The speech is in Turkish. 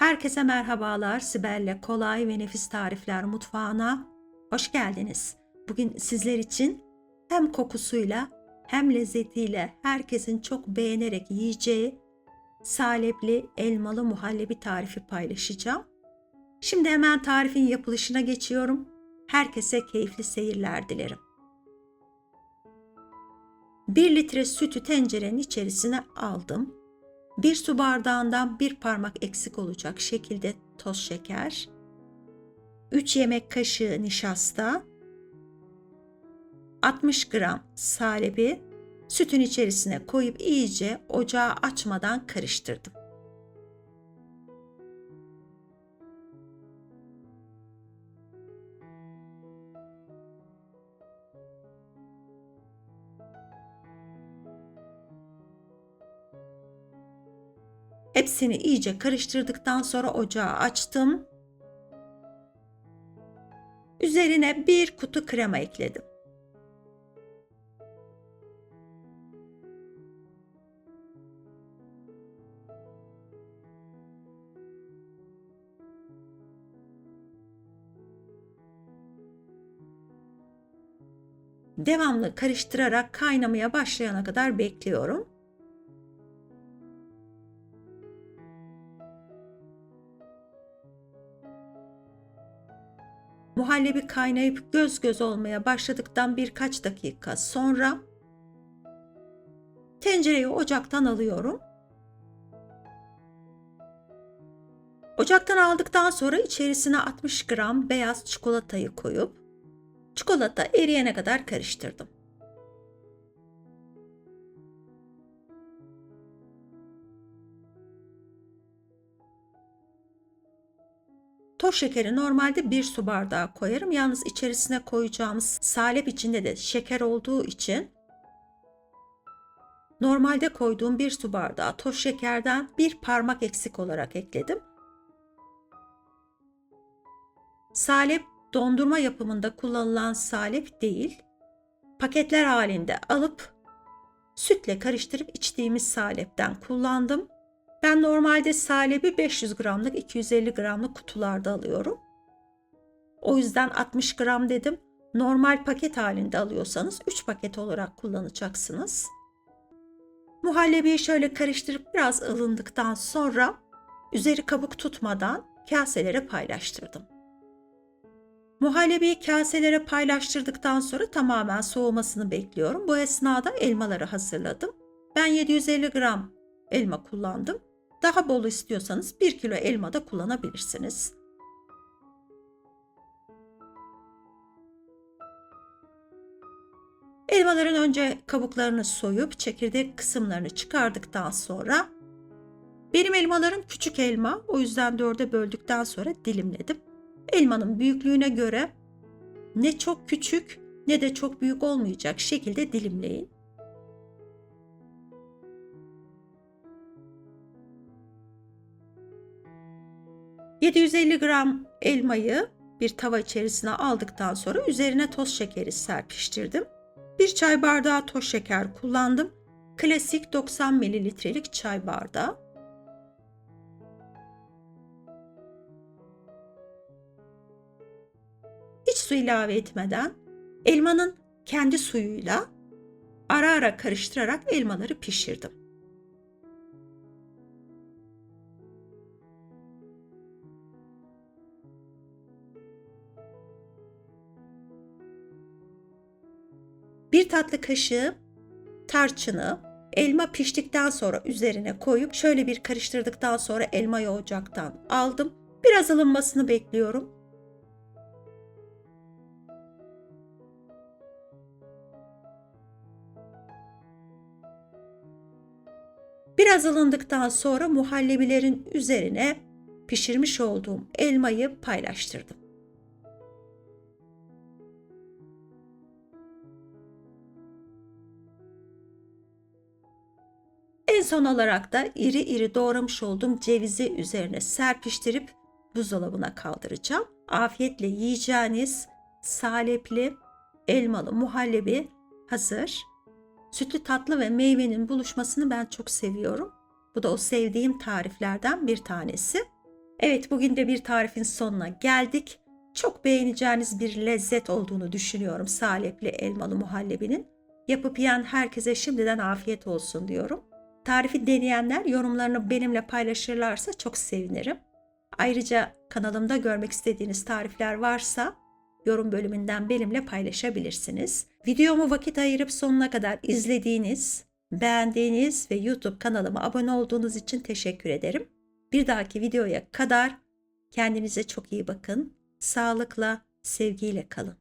Herkese merhabalar. Sibel'le kolay ve nefis tarifler mutfağına hoş geldiniz. Bugün sizler için hem kokusuyla hem lezzetiyle herkesin çok beğenerek yiyeceği salepli elmalı muhallebi tarifi paylaşacağım. Şimdi hemen tarifin yapılışına geçiyorum. Herkese keyifli seyirler dilerim. 1 litre sütü tencerenin içerisine aldım. 1 su bardağından bir parmak eksik olacak şekilde toz şeker, 3 yemek kaşığı nişasta, 60 gram salebi sütün içerisine koyup iyice ocağı açmadan karıştırdım. Hepsini iyice karıştırdıktan sonra ocağı açtım. Üzerine bir kutu krema ekledim. Devamlı karıştırarak kaynamaya başlayana kadar bekliyorum. Muhallebi kaynayıp göz göz olmaya başladıktan birkaç dakika sonra tencereyi ocaktan alıyorum. Ocaktan aldıktan sonra içerisine 60 gram beyaz çikolatayı koyup çikolata eriyene kadar karıştırdım. Toz şekeri normalde bir su bardağı koyarım. Yalnız içerisine koyacağımız salep içinde de şeker olduğu için normalde koyduğum bir su bardağı toz şekerden bir parmak eksik olarak ekledim. Salep dondurma yapımında kullanılan salep değil, paketler halinde alıp sütle karıştırıp içtiğimiz salepten kullandım. Ben normalde salebi 500 gramlık 250 gramlık kutularda alıyorum. O yüzden 60 gram dedim. Normal paket halinde alıyorsanız 3 paket olarak kullanacaksınız. Muhallebiyi şöyle karıştırıp biraz ılındıktan sonra üzeri kabuk tutmadan kaselere paylaştırdım. Muhallebiyi kaselere paylaştırdıktan sonra tamamen soğumasını bekliyorum. Bu esnada elmaları hazırladım. Ben 750 gram elma kullandım. Daha bol istiyorsanız 1 kilo elma da kullanabilirsiniz. Elmaların önce kabuklarını soyup çekirdek kısımlarını çıkardıktan sonra benim elmalarım küçük elma o yüzden dörde böldükten sonra dilimledim. Elmanın büyüklüğüne göre ne çok küçük ne de çok büyük olmayacak şekilde dilimleyin. 750 gram elmayı bir tava içerisine aldıktan sonra üzerine toz şekeri serpiştirdim. Bir çay bardağı toz şeker kullandım. Klasik 90 mililitrelik çay bardağı. Hiç su ilave etmeden elmanın kendi suyuyla ara ara karıştırarak elmaları pişirdim. Bir tatlı kaşığı tarçını elma piştikten sonra üzerine koyup şöyle bir karıştırdıktan sonra elmayı ocaktan aldım. Biraz ılınmasını bekliyorum. Biraz ılındıktan sonra muhallebilerin üzerine pişirmiş olduğum elmayı paylaştırdım. Son olarak da iri iri doğramış olduğum cevizi üzerine serpiştirip buzdolabına kaldıracağım. Afiyetle yiyeceğiniz salepli elmalı muhallebi hazır. Sütlü tatlı ve meyvenin buluşmasını ben çok seviyorum. Bu da o sevdiğim tariflerden bir tanesi. Evet bugün de bir tarifin sonuna geldik. Çok beğeneceğiniz bir lezzet olduğunu düşünüyorum salepli elmalı muhallebinin. Yapıp yiyen herkese şimdiden afiyet olsun diyorum. Tarifi deneyenler yorumlarını benimle paylaşırlarsa çok sevinirim. Ayrıca kanalımda görmek istediğiniz tarifler varsa yorum bölümünden benimle paylaşabilirsiniz. Videomu vakit ayırıp sonuna kadar izlediğiniz, beğendiğiniz ve YouTube kanalıma abone olduğunuz için teşekkür ederim. Bir dahaki videoya kadar kendinize çok iyi bakın. Sağlıkla, sevgiyle kalın.